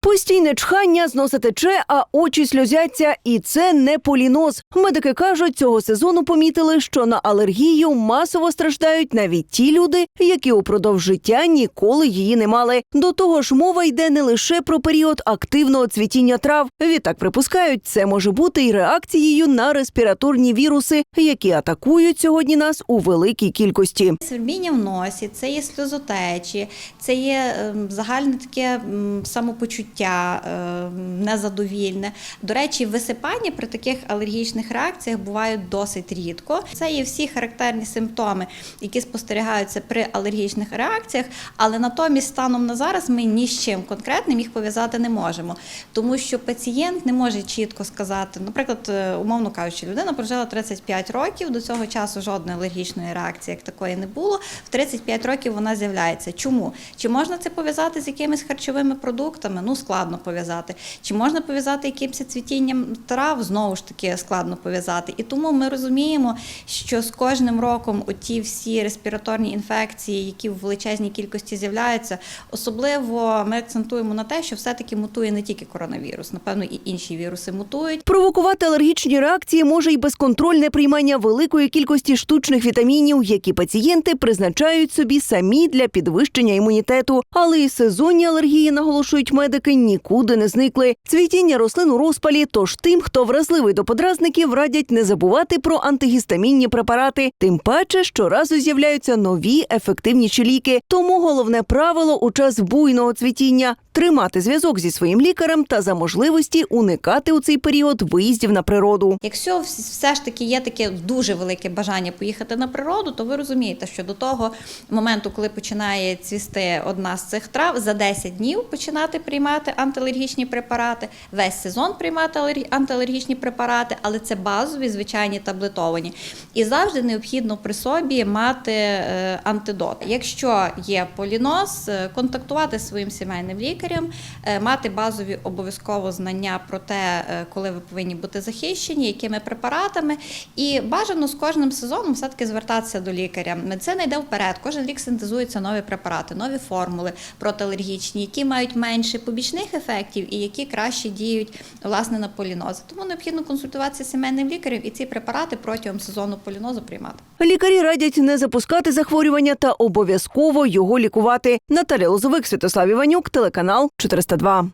Постійне чхання, з носа тече, а очі сльозяться, і це не поліноз. Медики кажуть, цього сезону помітили, що на алергію масово страждають навіть ті люди, які упродовж життя ніколи її не мали. До того ж, мова йде не лише про період активного цвітіння трав. Відтак припускають, це може бути і реакцією на респіраторні віруси, які атакують сьогодні нас у великій кількості. Свербіння в носі, це є сльозотечі, це є ем, загальне таке самопочуття ем, незадовільне. До речі, висипання при таких алергічних реакціях бувають досить рідко. Це є всі характерні симптоми, які спостерігаються при алергічних реакціях, але натомість станом на зараз ми ні з чим конкретним їх пов'язати не можемо, тому що пацієнт не може чітко сказати, наприклад, е, умовно кажучи, людина прожила 35 років, до цього часу жодної алергічної реакції як такої не було. В 35 років вона з'являється. Чому? Чи можна це пов'язати з якимись харчовими продуктами? Ну складно пов'язати. Чи можна пов'язати якимось цвітінням трав? Знову ж таки складно пов'язати. І тому ми розуміємо, що з кожним роком оті всі респіраторні інфекції, які в величезній кількості з'являються, особливо ми акцентуємо на те, що все-таки мутує не тільки коронавірус, напевно, і інші віруси мутують. Провокувати алергічні реакції може й безконтрольне приймання великої кількості штучних вітамінів, які пацієнти призначають собі самі для підвищення імунітету. Але і сезонні алергії, наголошують медики, нікуди не зникли. Цвітіння рослин у розпалі. Тож тим, хто вразливий до подразників, радять не забувати про антигістамінні препарати. Тим паче, щоразу з'являються нові ефективніші ліки. Тому головне правило у час буйного цвітіння тримати зв'язок зі своїм лікарем та за можливості уникати у цей період виїздів на природу. Якщо все ж таки є таке дуже велике бажання поїхати на природу, то ви розумієте, що до того моменту, коли починає цвісти одна з цих трав, за 10 днів починати приймати антиалергічні препарати, весь сезон приймати антиалергічні препарати, але це базові, звичайні таблетовані. І завжди необхідно при собі мати е, антидот. Якщо є поліноз, е, контактувати з своїм сімейним лікарем, е, мати базові обов'язково знання про те, е, коли ви повинні бути захищені, якими препаратами. І бажано з кожним сезоном все-таки звертатися до лікаря. Медицина йде вперед. Кожен рік синтезуються нові препарати, нові формули протиалергічні, які мають менше побічних ефектів і які краще діють власне на полінози. Тому необхідно консультуватися з сімейним лікарем і ці препарати протягом сезону полінозу приймати. Лікарі радять не запускати захворювання та обов'язково його лікувати. Наталя Лозовик, Святослав Іванюк, телеканал 402.